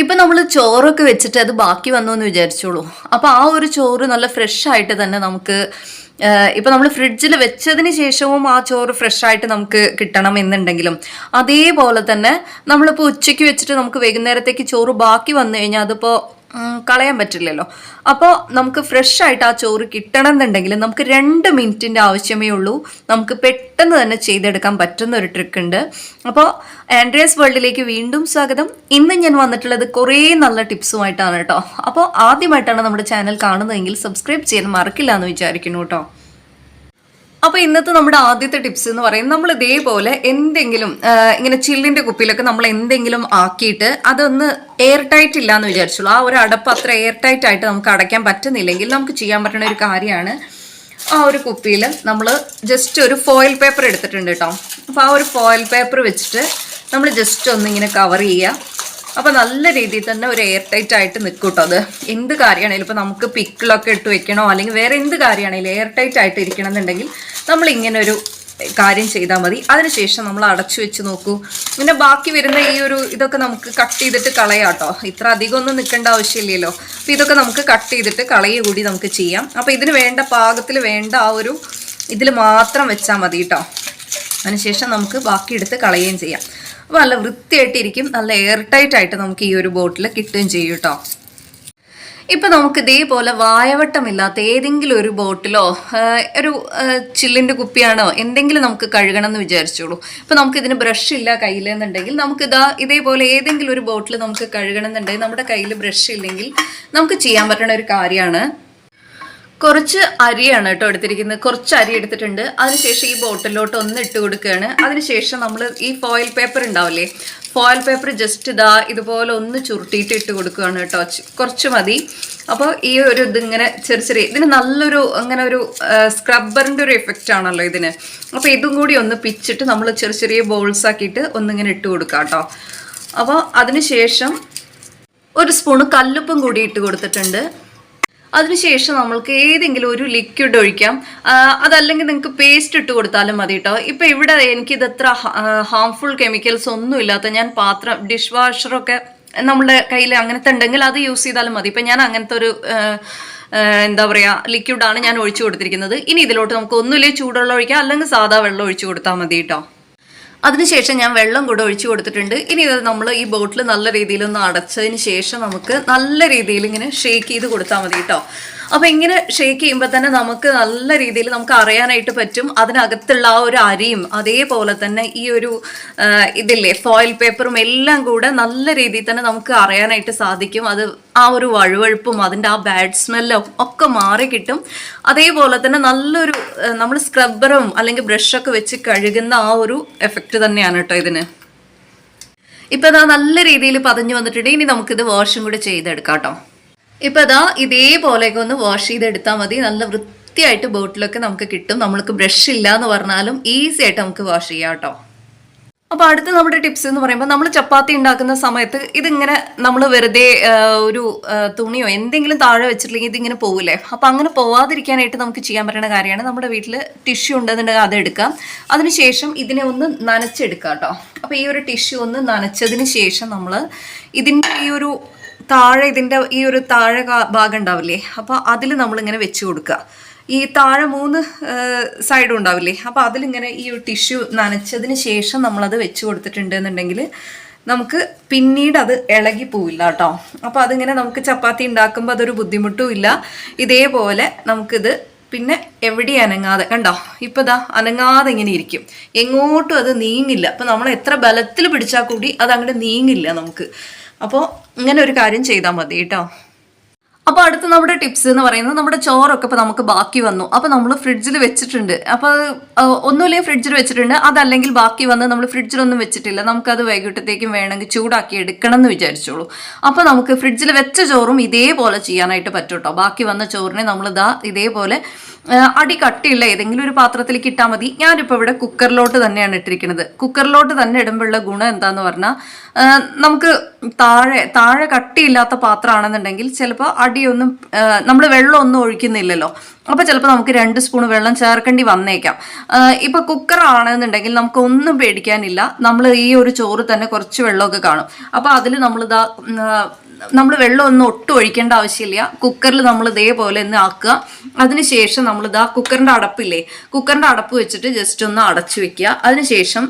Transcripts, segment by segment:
ഇപ്പൊ നമ്മൾ ചോറൊക്കെ വെച്ചിട്ട് അത് ബാക്കി വന്നു എന്ന് വിചാരിച്ചോളൂ. അപ്പോൾ ആ ഒരു ചോറ് നല്ല ഫ്രഷ് ആയിട്ട് തന്നെ നമുക്ക് ഇപ്പം നമ്മൾ ഫ്രിഡ്ജിൽ വെച്ചതിന് ശേഷവും ആ ചോറ് ഫ്രഷ് ആയിട്ട് നമുക്ക് കിട്ടണം എന്നുണ്ടെങ്കിലും. അതേപോലെ തന്നെ നമ്മളിപ്പോൾ ഉച്ചയ്ക്ക് വെച്ചിട്ട് നമുക്ക് വൈകുന്നേരത്തേക്ക് ചോറ് ബാക്കി വന്നു കഴിഞ്ഞാൽ അതിപ്പോൾ കളയാൻ പറ്റില്ലല്ലോ. അപ്പോൾ നമുക്ക് ഫ്രഷ് ആയിട്ട് ആ ചോറ് കിട്ടണം എന്നുണ്ടെങ്കിൽ നമുക്ക് രണ്ട് മിനിറ്റിന്റെ ആവശ്യമേ ഉള്ളൂ. നമുക്ക് പെട്ടെന്ന് തന്നെ ചെയ്തെടുക്കാൻ പറ്റുന്ന ഒരു ട്രിക്ക് ഉണ്ട്. അപ്പോൾ ആൻഡ്രിയസ് വേൾഡിലേക്ക് വീണ്ടും സ്വാഗതം. ഇന്ന് ഞാൻ വന്നിട്ടുള്ളത് കുറേ നല്ല ടിപ്സുമായിട്ടാണ് കേട്ടോ. അപ്പോൾ ആദ്യമായിട്ടാണ് നമ്മുടെ ചാനൽ കാണുന്നതെങ്കിൽ സബ്സ്ക്രൈബ് ചെയ്യാൻ മറക്കില്ല എന്ന് വിചാരിക്കുന്നു കേട്ടോ. അപ്പോൾ ഇന്നത്തെ നമ്മുടെ ആദ്യത്തെ ടിപ്സ് എന്ന് പറയുന്നത് നമ്മൾ ഇതേപോലെ എന്തെങ്കിലും ഇങ്ങനെ ചില്ലിന്റെ കുപ്പിയിലൊക്കെ നമ്മൾ എന്തെങ്കിലും ആക്കിയിട്ട് അതൊന്ന് എയർ ടൈറ്റ് ഇല്ല എന്ന് വിചാരിച്ചുള്ളൂ. ആ ഒരു അടപ്പ് അത്ര എയർ ടൈറ്റ് ആയിട്ട് നമുക്ക് അടയ്ക്കാൻ പറ്റുന്നില്ലെങ്കിൽ നമുക്ക് ചെയ്യാൻ പറ്റുന്ന ഒരു കാര്യമാണ്. ആ ഒരു കുപ്പിയിൽ നമ്മൾ ജസ്റ്റ് ഒരു ഫോയിൽ പേപ്പർ എടുത്തിട്ടുണ്ട് കേട്ടോ അപ്പോൾ ആ ഒരു ഫോയിൽ പേപ്പർ വെച്ചിട്ട് നമ്മൾ ജസ്റ്റ് ഒന്ന് ഇങ്ങനെ കവർ ചെയ്യുക. അപ്പോൾ നല്ല രീതിയിൽ തന്നെ ഒരു എയർ ടൈറ്റ് ആയിട്ട് നിൽക്കും കേട്ടോ അത്. എന്ത് കാര്യമാണെങ്കിലും ഇപ്പോൾ നമുക്ക് പിക്കിളൊക്കെ ഇട്ട് വെക്കണോ അല്ലെങ്കിൽ വേറെ എന്ത് കാര്യമാണെങ്കിലും എയർ ടൈറ്റ് ആയിട്ട് ഇരിക്കണം എന്നുണ്ടെങ്കിൽ നമ്മൾ ഇങ്ങനെ ഒരു കാര്യം ചെയ്താൽ മതി. അതിനുശേഷം നമ്മൾ അടച്ചു വെച്ച് നോക്കൂ. പിന്നെ ബാക്കി വരുന്ന ഈ ഒരു ഇതൊക്കെ നമുക്ക് കട്ട് ചെയ്തിട്ട് കളയാട്ടോ. ഇത്ര അധികം ഒന്നും നിൽക്കേണ്ട ആവശ്യമില്ലല്ലോ. അപ്പോൾ ഇതൊക്കെ നമുക്ക് കട്ട് ചെയ്തിട്ട് കളയുക കൂടി നമുക്ക് ചെയ്യാം. അപ്പോൾ ഇതിന് വേണ്ട പാകത്തിൽ വേണ്ട ആ ഒരു ഇതിൽ മാത്രം വെച്ചാൽ മതി കേട്ടോ അതിനുശേഷം നമുക്ക് ബാക്കി എടുത്ത് കളയുകയും ചെയ്യാം. അപ്പോൾ നല്ല വൃത്തിയായിട്ടിരിക്കും. നല്ല എയർ ടൈറ്റ് ആയിട്ട് നമുക്ക് ഈ ഒരു ബോട്ടിൽ കിട്ടുകയും ചെയ്യും കേട്ടോ ഇപ്പം നമുക്ക് ഇതേപോലെ വായവട്ടമില്ലാത്ത ഏതെങ്കിലും ഒരു ബോട്ടിലോ ഒരു ചില്ലിന്റെ കുപ്പിയാണോ എന്തെങ്കിലും നമുക്ക് കഴുകണം എന്ന് വിചാരിച്ചോളൂ. ഇപ്പം നമുക്ക് ഇതിന് ബ്രഷ് ഇല്ല കയ്യിലെന്നുണ്ടെങ്കിൽ നമുക്ക് ഇതാ ഇതേപോലെ ഏതെങ്കിലും ഒരു ബോട്ടിൽ നമുക്ക് കഴുകണം എന്നുണ്ടെങ്കിൽ നമ്മുടെ കയ്യിൽ ബ്രഷ് ഇല്ലെങ്കിൽ നമുക്ക് ചെയ്യാൻ പറ്റുന്ന ഒരു കാര്യമാണ്. കുറച്ച് അരിയാണ് കേട്ടോ എടുത്തിരിക്കുന്നത്. കുറച്ച് അരി എടുത്തിട്ടുണ്ട്. അതിനുശേഷം ഈ ബോട്ടിലോട്ട് ഒന്ന് ഇട്ട് കൊടുക്കുകയാണ്. അതിനുശേഷം നമ്മൾ ഈ ഫോയിൽ പേപ്പർ ഉണ്ടാവില്ലേ ഫോയിൽ പേപ്പർ ജസ്റ്റ് ഇതാ ഇതുപോലെ ഒന്ന് ചുരുട്ടിയിട്ട് ഇട്ട് കൊടുക്കുകയാണ് കേട്ടോ. കുറച്ച് മതി. അപ്പോൾ ഈ ഒരു ഇതിങ്ങനെ ചെറിയ ചെറിയ ഇതിന് നല്ലൊരു അങ്ങനെ ഒരു സ്ക്രബ്ബറിന്റെ ഒരു എഫക്റ്റ് ആണല്ലോ ഇതിന്. അപ്പോൾ ഇതും കൂടി ഒന്ന് പിച്ചിട്ട് നമ്മൾ ചെറിയ ചെറിയ ബോൾസ് ആക്കിയിട്ട് ഒന്നിങ്ങനെ ഇട്ട് കൊടുക്കാം കേട്ടോ. അപ്പോൾ അതിന് ശേഷം ഒരു സ്പൂണ് കല്ലുപ്പും കൂടി ഇട്ട് കൊടുത്തിട്ടുണ്ട്. അതിനുശേഷം നമ്മൾക്ക് ഏതെങ്കിലും ഒരു ലിക്വിഡ് ഒഴിക്കാം. അതല്ലെങ്കിൽ നിങ്ങൾക്ക് പേസ്റ്റ് ഇട്ട് കൊടുത്താലും മതി കേട്ടോ ഇപ്പം ഇവിടെ എനിക്കിത് എത്ര ഹാംഫുൾ കെമിക്കൽസ് ഒന്നും ഇല്ലാത്ത ഞാൻ പാത്രം ഡിഷ് വാഷറൊക്കെ നമ്മുടെ കയ്യിൽ അങ്ങനത്തെ ഉണ്ടെങ്കിൽ അത് യൂസ് ചെയ്താലും മതി. ഇപ്പം ഞാൻ അങ്ങനത്തെ ഒരു എന്താ പറയുക ലിക്വിഡാണ് ഞാൻ ഒഴിച്ചു കൊടുത്തിരിക്കുന്നത്. ഇനി ഇതിലോട്ട് നമുക്ക് ഒന്നുമില്ലേ ചൂടുവെള്ളം ഒഴിക്കാം അല്ലെങ്കിൽ സാധാ വെള്ളം ഒഴിച്ചു കൊടുത്താൽ മതി കേട്ടോ അതിനുശേഷം ഞാൻ വെള്ളം കൂടെ ഒഴിച്ചു കൊടുത്തിട്ടുണ്ട്. ഇനി ഇത് നമ്മൾ ഈ ബോട്ടിൽ നല്ല രീതിയിൽ ഒന്ന് അടച്ചതിന് ശേഷം നമുക്ക് നല്ല രീതിയിൽ ഇങ്ങനെ ഷേക്ക് ചെയ്ത് കൊടുത്താൽ മതി കേട്ടോ. അപ്പോൾ ഇങ്ങനെ ഷേക്ക് ചെയ്യുമ്പോൾ തന്നെ നമുക്ക് നല്ല രീതിയിൽ നമുക്ക് അറിയാനായിട്ട് പറ്റും. അതിനകത്തുള്ള ആ ഒരു അരിയും അതേപോലെ തന്നെ ഈ ഒരു ഇതില്ലേ ഫോയിൽ പേപ്പറും എല്ലാം കൂടെ നല്ല രീതിയിൽ തന്നെ നമുക്ക് അറിയാനായിട്ട് സാധിക്കും. അത് ആ ഒരു വഴുവഴുപ്പും അതിന്റെ ആ ബാഡ് സ്മെല്ലും ഒക്കെ മാറി കിട്ടും. അതേപോലെ തന്നെ നല്ലൊരു നമ്മൾ സ്ക്രബ്ബറും അല്ലെങ്കിൽ ബ്രഷൊക്കെ വെച്ച് കഴുകുന്ന ആ ഒരു എഫക്റ്റ് തന്നെയാണ് കേട്ടോ ഇതിന്. ഇപ്പം അതാ നല്ല രീതിയിൽ പതഞ്ഞു വന്നിട്ടുണ്ട്. ഇനി നമുക്കിത് വാഷും കൂടെ ചെയ്തെടുക്കാം കേട്ടോ ഇപ്പം അതാ ഇതേപോലെയൊക്കെ ഒന്ന് വാഷ് ചെയ്തെടുത്താൽ മതി. നല്ല വൃത്തിയായിട്ട് ബോട്ടിലൊക്കെ നമുക്ക് കിട്ടും. നമ്മൾക്ക് ബ്രഷ് ഇല്ല എന്ന് പറഞ്ഞാലും ഈസി ആയിട്ട് നമുക്ക് വാഷ് ചെയ്യാം കേട്ടോ. അപ്പോൾ അടുത്ത നമ്മുടെ ടിപ്സ് എന്ന് പറയുമ്പോൾ നമ്മൾ ചപ്പാത്തി ഉണ്ടാക്കുന്ന സമയത്ത് ഇതിങ്ങനെ നമ്മൾ വെറുതെ ഒരു തുണിയോ എന്തെങ്കിലും താഴെ വെച്ചിട്ടില്ലെങ്കിൽ ഇതിങ്ങനെ പോകില്ലേ അപ്പോൾ അങ്ങനെ പോവാതിരിക്കാനായിട്ട് നമുക്ക് ചെയ്യാൻ പറ്റുന്ന കാര്യമാണ് നമ്മുടെ വീട്ടിൽ ടിഷ്യൂ ഉണ്ടെന്നുണ്ടെങ്കിൽ അത് എടുക്കാം. അതിനുശേഷം ഇതിനെ ഒന്ന് നനച്ചെടുക്കാം കേട്ടോ. അപ്പോൾ ഈ ഒരു ടിഷ്യൂ ഒന്ന് നനച്ചതിന് ശേഷം നമ്മൾ ഇതിന്റെ ഈ ഒരു താഴെ ഇതിന്റെ ഈ ഒരു താഴെ ഭാഗം ഉണ്ടാവില്ലേ? അപ്പോൾ അതിൽ നമ്മളിങ്ങനെ വെച്ച് കൊടുക്കുക. ഈ താഴെ മൂന്ന് സൈഡും ഉണ്ടാവില്ലേ? അപ്പോൾ അതിലിങ്ങനെ ഈ ഒരു ടിഷ്യൂ നനച്ചതിന് ശേഷം നമ്മളത് വെച്ച് കൊടുത്തിട്ടുണ്ട് എന്നുണ്ടെങ്കിൽ നമുക്ക് പിന്നീട് അത് ഇളകി പോവില്ല കേട്ടോ. അപ്പോൾ അതിങ്ങനെ നമുക്ക് ചപ്പാത്തി ഉണ്ടാക്കുമ്പോൾ അതൊരു ബുദ്ധിമുട്ടും ഇല്ല. ഇതേപോലെ നമുക്കിത് പിന്നെ എവിടെയും അനങ്ങാതെ കണ്ടോ? ഇപ്പം ഇതാ അനങ്ങാതെ ഇങ്ങനെ ഇരിക്കും. എങ്ങോട്ടും അത് നീങ്ങില്ല. അപ്പോൾ നമ്മൾ എത്ര ബലത്തിൽ പിടിച്ചാൽ കൂടി അത് അങ്ങോട്ട് നീങ്ങില്ല നമുക്ക്. അപ്പോൾ ഇങ്ങനെ ഒരു കാര്യം ചെയ്താൽ മതി കേട്ടോ. അപ്പോൾ അടുത്ത നമ്മുടെ ടിപ്സ് എന്ന് പറയുന്നത് നമ്മുടെ ചോറൊക്കെ ഇപ്പോൾ നമുക്ക് ബാക്കി വന്നു. അപ്പോൾ നമ്മൾ ഫ്രിഡ്ജിൽ വെച്ചിട്ടുണ്ട്. അപ്പോൾ ഒന്നുമില്ലെങ്കിൽ ഫ്രിഡ്ജിൽ വെച്ചിട്ടുണ്ട്. അതല്ലെങ്കിൽ ബാക്കി വന്ന് നമ്മൾ ഫ്രിഡ്ജിലൊന്നും വെച്ചിട്ടില്ല. നമുക്കത് വൈകിട്ടത്തേക്കും വേണമെങ്കിൽ ചൂടാക്കി എടുക്കണം എന്ന് വിചാരിച്ചോളൂ. അപ്പോൾ നമുക്ക് ഫ്രിഡ്ജിൽ വെച്ച ചോറും ഇതേപോലെ ചെയ്യാനായിട്ട് പറ്റും കേട്ടോ ബാക്കി വന്ന ചോറിനെ നമ്മൾ ഇതാ ഇതേപോലെ അടി കട്ടിയുള്ള ഏതെങ്കിലും ഒരു പാത്രത്തിലേക്ക് ഇട്ടാൽ മതി. ഞാനിപ്പോൾ ഇവിടെ കുക്കറിലോട്ട് തന്നെയാണ് ഇട്ടിരിക്കുന്നത്. കുക്കറിലോട്ട് തന്നെ ഇടുമ്പോഴുള്ള ഗുണം എന്താന്ന് പറഞ്ഞാൽ നമുക്ക് താഴെ താഴെ കട്ടിയില്ലാത്ത പാത്രമാണെന്നുണ്ടെങ്കിൽ ചിലപ്പോൾ അടിയൊന്നും നമ്മൾ വെള്ളമൊന്നും ഒഴിക്കുന്നില്ലല്ലോ. അപ്പോൾ ചിലപ്പോൾ നമുക്ക് രണ്ട് സ്പൂൺ വെള്ളം ചേർക്കേണ്ടി വന്നേക്കാം. ഇപ്പോൾ കുക്കറാണെന്നുണ്ടെങ്കിൽ നമുക്ക് ഒന്നും പേടിക്കാനില്ല. നമ്മൾ ഈ ഒരു ചോറ് തന്നെ കുറച്ച് വെള്ളമൊക്കെ കാണും. അപ്പോൾ അതിൽ നമ്മളിതാ നമ്മൾ വെള്ളമൊന്നും ഒട്ടും ഒഴിക്കേണ്ട ആവശ്യമില്ല. കുക്കറിൽ നമ്മൾ ഇതേപോലെ ഒന്ന് ആക്കുക. അതിനുശേഷം നമ്മൾ ഇതാ കുക്കറിന്റെ അടപ്പില്ലേ കുക്കറിന്റെ അടപ്പ് വെച്ചിട്ട് ജസ്റ്റ് ഒന്ന് അടച്ചു വെക്കുക. അതിനുശേഷം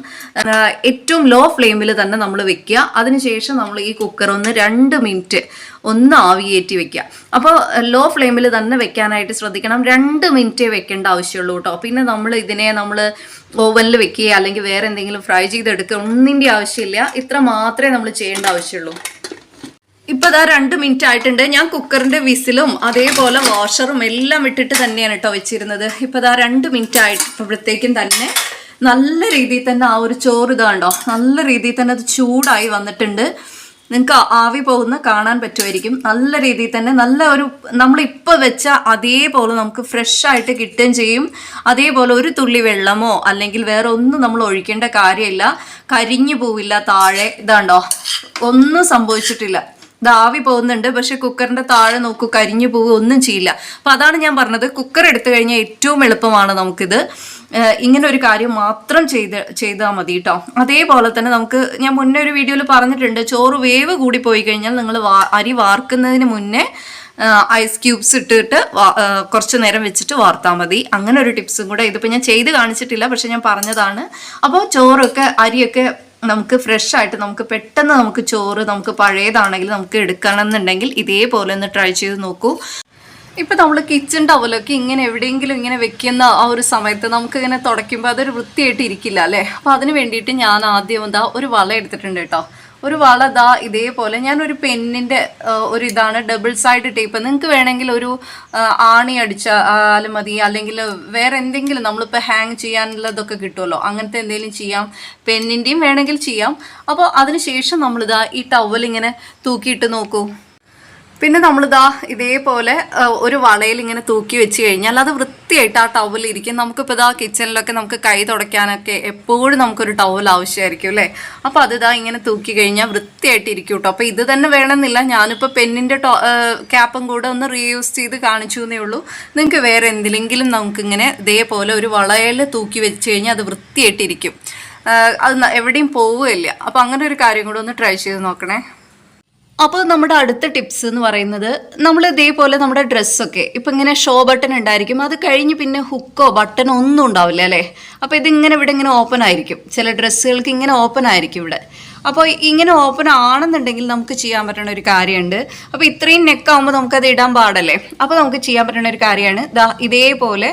ഏറ്റവും ലോ ഫ്ലെയിമിൽ തന്നെ നമ്മൾ വെക്കുക. അതിനുശേഷം നമ്മൾ ഈ കുക്കർ ഒന്ന് രണ്ട് മിനിറ്റ് ഒന്ന് ആവിയേറ്റി വെക്കുക. അപ്പോൾ ലോ ഫ്ലെയിമിൽ തന്നെ വെക്കാനായിട്ട് ശ്രദ്ധിക്കണം. രണ്ട് മിനിറ്റേ വെക്കേണ്ട ആവശ്യമുള്ളൂ കേട്ടോ. പിന്നെ നമ്മൾ ഇതിനെ നമ്മൾ ഓവനിൽ വെക്കുക അല്ലെങ്കിൽ വേറെ എന്തെങ്കിലും ഫ്രൈ ചെയ്തെടുക്കുക ഒന്നിന്റെ ആവശ്യമില്ല. ഇത്ര മാത്രമേ നമ്മൾ ചെയ്യേണ്ട ആവശ്യമുള്ളൂ. ഇപ്പൊ ദാ രണ്ട് മിനിറ്റ് ആയിട്ടുണ്ട്. ഞാൻ കുക്കറിന്റെ വിസിലും അതേപോലെ വാഷറും എല്ലാം ഇട്ടിട്ട് തന്നെയാണ് കേട്ടോ വെച്ചിരുന്നത്. ഇപ്പൊ ദാ രണ്ട് മിനിറ്റ് ആയിട്ടപ്പോഴത്തേക്കും തന്നെ നല്ല രീതിയിൽ തന്നെ ആ ഒരു ചോറ് ഇതാണ്ടോ നല്ല രീതിയിൽ തന്നെ അത് ചൂടായി വന്നിട്ടുണ്ട്. നിങ്ങൾക്ക് ആവി പോകുന്ന കാണാൻ പറ്റുമായിരിക്കും. നല്ല രീതിയിൽ തന്നെ നല്ല ഒരു നമ്മളിപ്പോൾ വെച്ച അതേപോലെ നമുക്ക് ഫ്രഷ് ആയിട്ട് കിട്ടുകയും ചെയ്യും. അതേപോലെ ഒരു തുള്ളി വെള്ളമോ അല്ലെങ്കിൽ വേറെ ഒന്നും നമ്മൾ ഒഴിക്കേണ്ട കാര്യമില്ല. കരിഞ്ഞു പോവില്ല താഴെ ഇതാണ്ടോ ഒന്നും സംഭവിച്ചിട്ടില്ല. ആവി പോകുന്നുണ്ട്. പക്ഷെ കുക്കറിന്റെ താഴെ നോക്കൂ കരിഞ്ഞു പോകുക ഒന്നും ചെയ്യില്ല. അപ്പൊ അതാണ് ഞാൻ പറഞ്ഞത്. കുക്കർ എടുത്തു കഴിഞ്ഞാൽ ഏറ്റവും എളുപ്പമാണ് നമുക്കിത്. ഇങ്ങനെ ഒരു കാര്യം മാത്രം ചെയ്ത് ചെയ്താൽ മതി കേട്ടോ അതേപോലെ തന്നെ നമുക്ക് ഞാൻ മുന്നേ ഒരു വീഡിയോയിൽ പറഞ്ഞിട്ടുണ്ട്. ചോറ് വേവ് കൂടി പോയി കഴിഞ്ഞാൽ നിങ്ങൾ അരി വാർക്കുന്നതിന് മുന്നേ ഐസ് ക്യൂബ്സ് ഇട്ടിട്ട് കുറച്ച് നേരം വെച്ചിട്ട് വാർത്താൽ മതി. അങ്ങനെ ഒരു ടിപ്സും കൂടെ ഇതിപ്പോൾ ഞാൻ ചെയ്ത് കാണിച്ചിട്ടില്ല. പക്ഷെ ഞാൻ പറഞ്ഞതാണ്. അപ്പോൾ ചോറൊക്കെ അരിയൊക്കെ നമുക്ക് ഫ്രഷ് ആയിട്ട് നമുക്ക് പെട്ടെന്ന് നമുക്ക് ചോറ് നമുക്ക് പഴയതാണെങ്കിൽ നമുക്ക് എടുക്കണം എന്നുണ്ടെങ്കിൽ ഇതേപോലെ ഒന്ന് ട്രൈ ചെയ്ത് നോക്കൂ. ഇപ്പം നമ്മൾ കിച്ചൺ ടവലൊക്കെ ഇങ്ങനെ എവിടെയെങ്കിലും ഇങ്ങനെ വെക്കുന്ന ആ ഒരു സമയത്ത് നമുക്ക് ഇങ്ങനെ തുടയ്ക്കുമ്പോൾ അതൊരു വൃത്തിയായിട്ട് ഇരിക്കില്ല അല്ലേ? അപ്പോൾ അതിന് വേണ്ടിയിട്ട് ഞാൻ ആദ്യം എന്താ ഒരു വള എടുത്തിട്ടുണ്ട് കേട്ടോ. ഒരു വള ദാ ഇതേപോലെ. ഞാൻ ഒരു പെന്നിന്റെ ഒരു ഇതാണ് ഡബിൾ സൈഡ് ടേപ്പ് നിങ്ങൾക്ക് വേണമെങ്കിൽ ഒരു ആണി അടിച്ച ആലും മതി. അല്ലെങ്കിൽ വേറെ എന്തെങ്കിലും നമ്മളിപ്പോൾ ഹാങ് ചെയ്യാനുള്ളതൊക്കെ കിട്ടുമല്ലോ. അങ്ങനത്തെ എന്തെങ്കിലും ചെയ്യാം. പെന്നിന്റെയും വേണമെങ്കിൽ ചെയ്യാം. അപ്പോൾ അതിനുശേഷം നമ്മളിതാ ഈ ടവൽ ഇങ്ങനെ തൂക്കിയിട്ട് നോക്കൂ. പിന്നെ നമ്മളിതാ ഇതേപോലെ ഒരു വളയിൽ ഇങ്ങനെ തൂക്കി വെച്ച് കഴിഞ്ഞാൽ അത് വൃത്തിയായിട്ട് ആ ടവൽ ഇരിക്കും. നമുക്കിപ്പോൾ ഇതാ കിച്ചണിലൊക്കെ നമുക്ക് കൈ തുടയ്ക്കാനൊക്കെ എപ്പോഴും നമുക്കൊരു ടവൽ ആവശ്യമായിരിക്കും അല്ലേ? അപ്പോൾ അത് ഇതാ ഇങ്ങനെ തൂക്കി കഴിഞ്ഞാൽ വൃത്തിയായിട്ട് ഇരിക്കും കേട്ടോ അപ്പോൾ ഇത് തന്നെ വേണമെന്നില്ല. ഞാനിപ്പോൾ പെന്നിന്റെ ക്യാപ്പും കൂടെ ഒന്ന് റീയൂസ് ചെയ്ത് കാണിച്ചു എന്നേ ഉള്ളൂ. നിങ്ങൾക്ക് വേറെ എന്തിലെങ്കിലും നമുക്കിങ്ങനെ ഇതേപോലെ ഒരു വളയിൽ തൂക്കി വെച്ച് കഴിഞ്ഞാൽ അത് വൃത്തിയായിട്ടിരിക്കും അത് എവിടെയും പോവുകയില്ല. അപ്പോൾ അങ്ങനെ ഒരു കാര്യം കൂടെ ഒന്ന് ട്രൈ ചെയ്ത് നോക്കണേ. അപ്പോൾ നമ്മുടെ അടുത്ത ടിപ്സ് എന്ന് പറയുന്നത് നമ്മൾ ഇതേപോലെ നമ്മുടെ ഡ്രസ്സൊക്കെ ഇപ്പം ഇങ്ങനെ ഷോ ബട്ടൺ ഉണ്ടായിരിക്കും അത് കഴിഞ്ഞ് പിന്നെ ഹുക്കോ ബട്ടണോ ഒന്നും ഉണ്ടാവില്ല അല്ലേ? അപ്പോൾ ഇതിങ്ങനെ ഇവിടെ ഇങ്ങനെ ഓപ്പൺ ആയിരിക്കും. ചില ഡ്രസ്സുകൾക്ക് ഇങ്ങനെ ഓപ്പൺ ആയിരിക്കും ഇവിടെ. അപ്പോൾ ഇങ്ങനെ ഓപ്പൺ ആണെന്നുണ്ടെങ്കിൽ നമുക്ക് ചെയ്യാൻ പറ്റുന്ന ഒരു കാര്യമുണ്ട്. അപ്പോൾ ഇത്രയും നെക്കാവുമ്പോൾ നമുക്കത് ഇടാൻ പാടല്ലേ? അപ്പോൾ നമുക്ക് ചെയ്യാൻ പറ്റുന്ന ഒരു കാര്യമാണ് ദാ ഇതേപോലെ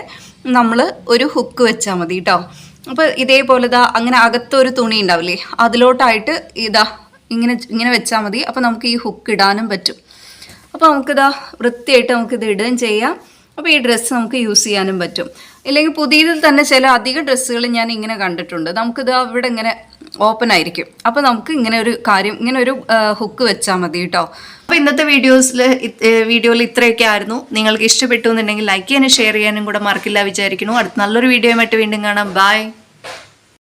നമ്മൾ ഒരു ഹുക്ക് വെച്ചാൽ മതി കേട്ടോ. അപ്പോൾ ഇതേപോലെ ദാ അങ്ങനെ അകത്തൊരു തുണി ഉണ്ടാവില്ലേ അതിലോട്ടായിട്ട് ഇതാ ഇങ്ങനെ ഇങ്ങനെ വെച്ചാൽ മതി. അപ്പോൾ നമുക്ക് ഈ ഹുക്ക് ഇടാനും പറ്റും. അപ്പോൾ നമുക്കിതാ വൃത്തിയായിട്ട് നമുക്കിത് ഇടുകയും ചെയ്യാം. അപ്പോൾ ഈ ഡ്രസ്സ് നമുക്ക് യൂസ് ചെയ്യാനും പറ്റും. ഇല്ലെങ്കിൽ പുതിയതിൽ തന്നെ ചില അധിക ഡ്രസ്സുകൾ ഞാൻ ഇങ്ങനെ കണ്ടിട്ടുണ്ട്. നമുക്കിത് അവിടെ ഇങ്ങനെ ഓപ്പൺ ആയിരിക്കും. അപ്പോൾ നമുക്ക് ഇങ്ങനെ ഒരു കാര്യം ഇങ്ങനെ ഒരു ഹുക്ക് വെച്ചാൽ മതി കേട്ടോ അപ്പോൾ ഇന്നത്തെ വീഡിയോസിൽ വീഡിയോയിൽ ഇത്രയൊക്കെ ആയിരുന്നു. നിങ്ങൾക്ക് ഇഷ്ടപ്പെട്ടു എന്നുണ്ടെങ്കിൽ ലൈക്ക് ചെയ്യാനും ഷെയർ ചെയ്യാനും കൂടെ മറക്കില്ല വിചാരിക്കുന്നു. അടുത്ത നല്ലൊരു വീഡിയോയുമായിട്ട് വീണ്ടും കാണാം. ബൈ